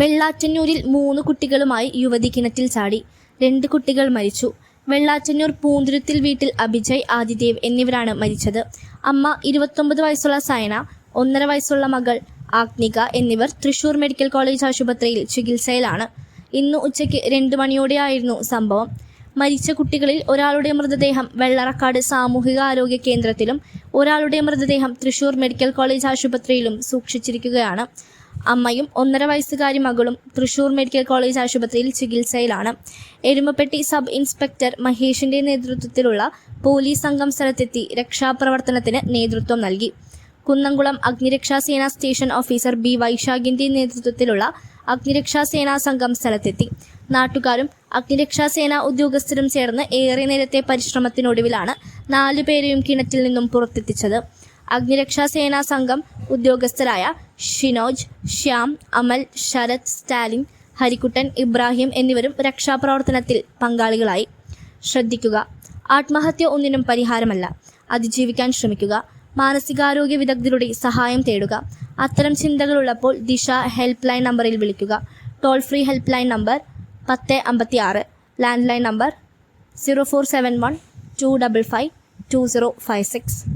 വെള്ളാറ്റന്നൂരിൽ മൂന്ന് കുട്ടികളുമായി യുവതി കിണറ്റിൽ ചാടി. രണ്ട് കുട്ടികൾ മരിച്ചു. വെള്ളാറ്റന്നൂർ പൂന്തുരുത്തിൽ വീട്ടിൽ അഭിജയ് ആദിദേവ് എന്നിവരാണ് മരിച്ചത്. അമ്മ ഇരുപത്തൊമ്പത് വയസ്സുള്ള സയന ഒന്നര വയസ്സുള്ള മകൾ ആഗ്നിക എന്നിവർ തൃശൂർ മെഡിക്കൽ കോളേജ് ആശുപത്രിയിൽ ചികിത്സയിലാണ്. ഇന്ന് ഉച്ചയ്ക്ക് രണ്ട് മണിയോടെയായിരുന്നു സംഭവം. മരിച്ച കുട്ടികളിൽ ഒരാളുടെ മൃതദേഹം വെള്ളറക്കാട് സാമൂഹിക ആരോഗ്യ കേന്ദ്രത്തിലും ഒരാളുടെ മൃതദേഹം തൃശൂർ മെഡിക്കൽ കോളേജ് ആശുപത്രിയിലും സൂക്ഷിച്ചിരിക്കുകയാണ്. അമ്മയും ഒന്നര വയസ്സുകാരി മകളും തൃശൂർ മെഡിക്കൽ കോളേജ് ആശുപത്രിയിൽ ചികിത്സയിലാണ്. എരുമപ്പെട്ടി സബ് ഇൻസ്പെക്ടർ മഹേഷിന്റെ നേതൃത്വത്തിലുള്ള പോലീസ് സംഘം സ്ഥലത്തെത്തി രക്ഷാപ്രവർത്തനത്തിന് നേതൃത്വം നൽകി. കുന്നംകുളം അഗ്നിരക്ഷാ സേനാ സ്റ്റേഷൻ ഓഫീസർ ബി വൈശാഖിന്റെ നേതൃത്വത്തിലുള്ള അഗ്നിരക്ഷാ സേനാ സംഘം സ്ഥലത്തെത്തി. നാട്ടുകാരും അഗ്നിരക്ഷാ സേനാ ഉദ്യോഗസ്ഥരും ചേർന്ന് ഏറെ നേരത്തെ പരിശ്രമത്തിനൊടുവിലാണ് നാലുപേരെയും കിണറ്റിൽ നിന്നും പുറത്തെത്തിച്ചത്. അഗ്നിരക്ഷാ സേനാ സംഘം ഉദ്യോഗസ്ഥരായ ഷിനോജ് ശ്യാം അമൽ ശരത് സ്റ്റാലിൻ ഹരിക്കുട്ടൻ ഇബ്രാഹിം എന്നിവരും രക്ഷാപ്രവർത്തനത്തിൽ പങ്കാളികളായി. ശ്രദ്ധിക്കുക. ആത്മഹത്യ ഒന്നിനും പരിഹാരമല്ല. അതിജീവിക്കാൻ ശ്രമിക്കുക. മാനസികാരോഗ്യ വിദഗ്ധരുടെ സഹായം തേടുക. അത്തരം ചിന്തകളുള്ളപ്പോൾ ദിശ ഹെൽപ്പ് ലൈൻ നമ്പറിൽ വിളിക്കുക. Toll free help line number പത്ത് അമ്പത്തി ആറ് land line number zero four seven one two double five two zero five six.